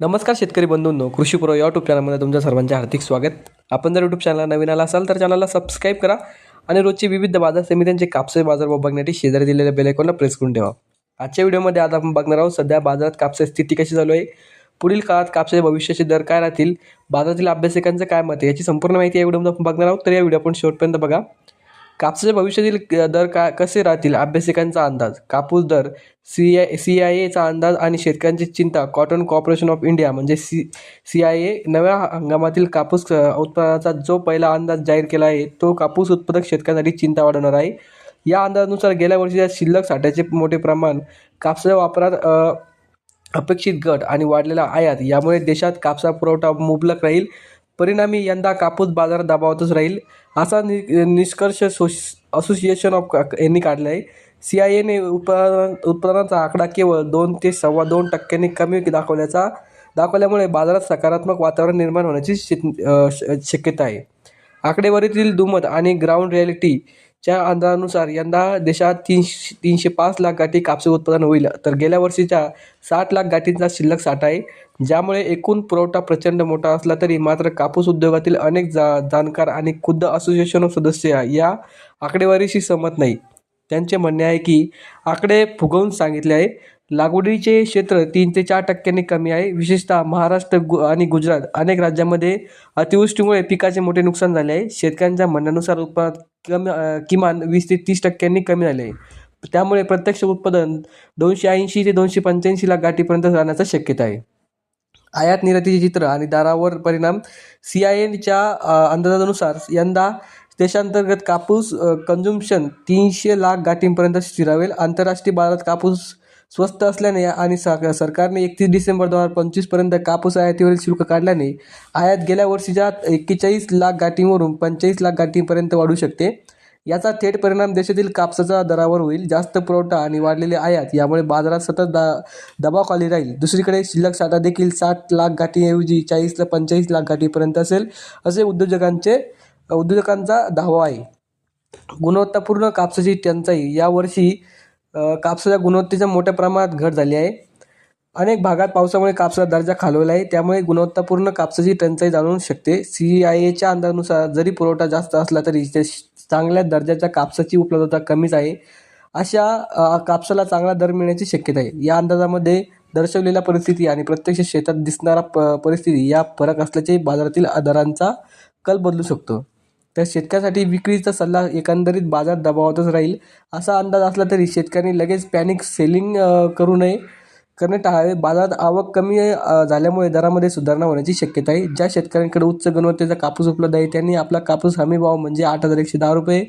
नमस्कार शेतकरी बंधूंनो कृषी पुरो यूट्यूब चॅनलमध्ये तुमच्या सर्वांचे हार्दिक स्वागत. आपण जर यूट्यूब चॅनलला नवीन आला असाल तर चॅनलला सबस्क्राईब करा आणि रोजची विविध बाजार समित्यांचे कापसे बाजार बघण्यासाठी शेजारी दिलेल्या बेलायकॉनला प्रेस करून ठेवा. आजच्या व्हिडिओमध्ये आज आपण बघणार आहोत सध्या बाजारात कापसाची स्थिती कशी चालू आहे पुढील काळात कापसाचे भविष्याचे दर काय राहतील बाजारातील अभ्यासिकांचं काय मत आहे याची संपूर्ण माहिती या व्हिडिओमध्ये आपण बघणार आहोत. तर या व्हिडिओ आपण शेवटपर्यंत बघा. कापसाच्या भविष्यातील क- दर का कसे राहतील? अभ्यासिकांचा अंदाज. कापूस दर सी आय सी आय एचा अंदाज आणि शेतकऱ्यांची चिंता. कॉटन कॉर्पोरेशन ऑफ इंडिया म्हणजे सी सी आय ए नव्या हंगामातील कापूस उत्पादनाचा जो पहिला अंदाज जाहीर केला आहे तो कापूस उत्पादक शेतकऱ्यांसाठी चिंता वाढवणार आहे. या अंदाजानुसार गेल्या वर्षीच्या शिल्लक साठ्याचे मोठे प्रमाण कापसाच्या वापरात अपेक्षित घट आणि वाढलेला आयात यामुळे देशात कापसा पुरवठा मुबलक राहील. परिणामी यंदा कापूस बाजार दबावातच राहील असा नि निष्कर्ष सोश असोसिएशन ऑफ का यांनी काढला आहे. सी आय एने उत्पादन उत्पादनाचा आकडा केवळ दोन ते सव्वा दोन टक्क्यांनी कमी दाखवल्याचा दाखवल्यामुळे बाजारात सकारात्मक वातावरण निर्माण होण्याची श- शक्यता आहे. आकडेवारीतील दुमत आणि ग्राउंड च्या अंदाजानुसार यंदा देशात तीनशे तीनशे पाच लाख गाठी कापसे उत्पादन होईल. तर गेल्या वर्षीच्या साठ लाख गाठींचा शिल्लक साठा आहे. ज्यामुळे एकूण पुरवठा प्रचंड मोठा असला तरी मात्र कापूस उद्योगातील अनेक जा जाणकार आणि खुद्द असोसिएशन ऑफ सदस्य या आकडेवारीशी सहमत नाही. त्यांचे म्हणणे आहे की आकडे फुगवून सांगितले आहे. लागवडीचे क्षेत्र तीन ते चार टक्क्यांनी कमी आहे. विशेषतः महाराष्ट्र गु आणि गुजरात अनेक राज्यांमध्ये अतिवृष्टीमुळे पिकाचे मोठे नुकसान झाले आहे. शेतकऱ्यांच्या म्हणण्यानुसार उत्पादन कमी किमान वीस ते तीस टक्क्यांनी कमी झाले आहे. त्यामुळे प्रत्यक्ष उत्पादन दोनशे ऐंशी ते दोनशे पंच्याऐंशी लाख गाठीपर्यंत जाण्याचा शक्यता आहे. आयात निर्यातीचे चित्र आणि दारावर परिणाम सी आय एनच्या अंदाजानुसार यंदा देशांतर्गत कापूस कन्झुम्शन तीनशे लाख गाठींपर्यंत स्थिरावेल. आंतरराष्ट्रीय बाजारात कापूस स्वस्त असल्याने आणि सरकारने एकतीस डिसेंबर दोन हजार पंचवीसपर्यंत कापूस आयातीवरील शुल्क काढल्याने आयात गेल्या वर्षीच्या एक्केचाळीस लाख गाठींवरून पंचेचाळीस लाख गाठींपर्यंत वाढू शकते. याचा थेट परिणाम देशातील कापसाच्या दरावर होईल. जास्त पुरवठा आणि वाढलेले आयात यामुळे बाजारात सतत दा दबावाखाली राहील. दुसरीकडे शिल्लक साठा देखील साठ लाख गाठीऐवजी चाळीस ते पंचेचाळीस लाख गाठीपर्यंत असेल असे उद्योजकांचे उद्योजकांचा दावा आहे. गुणवत्तापूर्ण कापसाची टंचाई यावर्षी कापसाच्या गुणवत्तेच्या मोठ्या प्रमाणात घट झाली आहे. अनेक भागात पावसामुळे कापसाचा दर्जा खालवला आहे. त्यामुळे गुणवत्तापूर्ण कापसाची टंचाई जाणवू शकते. सी आय एच्या अंदाजानुसार जरी पुरवठा जास्त असला तरी ते चांगल्या दर्जाच्या कापसाची उपलब्धता कमीच आहे. अशा कापसाला चांगला दर मिळण्याची शक्यता आहे. या अंदाजामध्ये दर्शवलेल्या परिस्थिती आणि प्रत्यक्ष शेतात दिसणारा प परिस्थिती या फरक असल्याचे बाजारातील दरांचा कल बदलू शकतो. तर शेतकऱ्यासाठी विक्रीचा सल्ला एकंदरीत बाजार दबावातच राहील. असा अंदाज असला तरी शेतकऱ्यांनी लगेच पॅनिक सेलिंग करू नये. करणे टाळावे. बाजारात आवक कमी झाल्यामुळे दरामध्ये सुधारणा होण्याची शक्यता आहे. ज्या शेतकऱ्यांकडे उच्च गुणवत्तेचा कापूस उपलब्ध आहे त्यांनी आपला कापूस हमी भाव म्हणजे आठ हजार एकशे दहा रुपये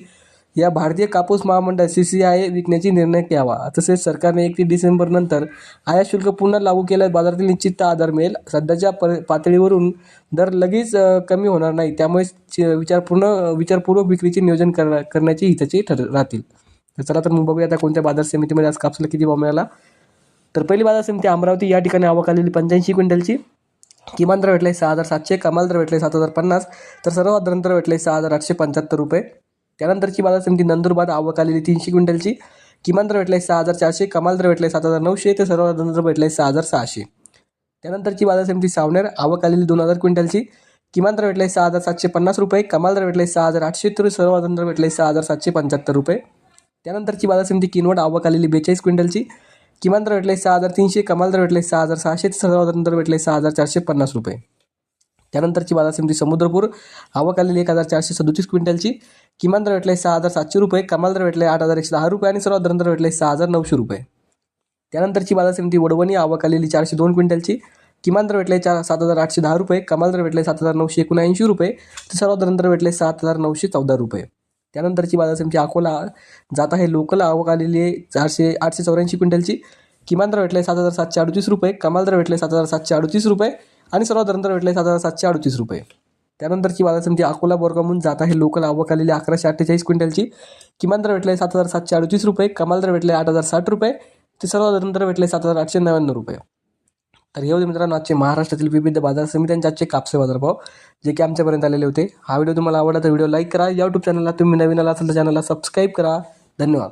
या भारतीय कापूस महामंडळ सी सी आय विकण्याची निर्णय घ्यावा. तसेच सरकारने एकतीस डिसेंबर नंतर आयात शुल्क पुन्हा लागू केल्यास बाजारातील निश्चितता आधार मिळेल. सध्याच्या पर पातळीवरून दर लगेच कमी होणार नाही. त्यामुळे विचारपूर्ण विचारपूर्वक विक्रीचे नियोजन कर करण्याचे हिताचे ठर राहतील. तर चला तर मग बघूया आता कोणत्या बाजार समितीमध्ये आज कापसाला किती भाव मिळाला. तर पहिली बाजार समिती अमरावती या ठिकाणी आवक आलेली पंच्याऐंशी क्विंटलची. किमान दर भेटले सहा हजार सातशे कमाल दर भेटले सात हजार पन्नास. तर सर्वात दर भेटले सहा हजार आठशे पंच्याहत्तर रुपये. त्यानंतरची बाजार समिती नंदुरबार आवक आलेली तीनशे क्विंटलची. किमान दर भेटले सहा हजार चारशे कमाल दर भेटले सात हजार नऊशे तर सर्व दर भेटले सहा हजार सहाशे. त्यानंतरची बाजार समिती सावनेर आवक आलेली दोन हजार क्विंटलची. किमान दर भेटले सहा हजार सातशे पन्नास रुपये कमाल दर भेटले सहा हजार आठशे तर सर्व दर भेटले सहा हजार सातशे पंच्याहत्तर रुपये. त्यानंतरची बाजार समिती किनवट आवक आलेली बेचाळीस क्विंटलची. किमान दर भेटले सहा हजार तीनशे कमाल दर भेटले सहा हजार सहाशे तर सर्वसाधारण दर भेटले सहा हजार चारशे पन्नास रुपये. त्यानंतरची बाजार समिती समुद्रपूर. आवक आलेली एक हजार चारशे सदोतीस क्विंटलची. किमान दर भेटले सहा हजार सातशे रुपये. कमाल दर भेटले आठ हजार एकशे दहा रुपये आणि सर्वात दर भेटले सहा हजार नऊशे रुपये. त्यानंतरची बाजार समिती वडवणी आवक आलेली चारशे दोन क्विंटलची. किमान दर भेटले चार सात हजार आठशे दहा रुपये. कमाल दर भेटले सात हजार नऊशे एकोणऐंशी रुपये. तर सर्वात दर भेटले सात हजार नऊशे चौदा रुपये. त्यानंतरची बाजार समिती अकोला जात आहे. लोकल आवक आलेली आहे चारशे आठशे चौऱ्याऐंशी क्विंटलची. किमान दर भेटले सात हजार सातशे अडतीस रुपये. कमाल दर भेटले सात हजार सातशे अडतीस रुपये. आणि सर्वात नंतर भेटले सात हजार सातशे अडतीस रुपये. त्यानंतरची बाजार समिती अकोला बोरगामून जात आहे लोकल आवक आलेली अकराशे अठ्ठेचाळीस क्विंटलची. किमान दर भेटले सात हजार सातशे अडतीस रुपये कमाल दर भेटले आठ हजार साठ रुपये ते सर्व नंतर भेटले सात हजार आठशे नव्याण्णव रुपये. तर हे होते मित्रांनो आजचे महाराष्ट्रातील विविध बाजार समित्यांचे आजचे कापसे बाजारभाव जे की आमच्यापर्यंत आलेले होते. हा व्हिडिओ तुम्हाला आवडला तर व्हिडिओ लाईक करा. या यूट्यूब चॅनलला तुम्ही नवीन आला असेल तर चॅनलला सबस्क्राईब करा. धन्यवाद.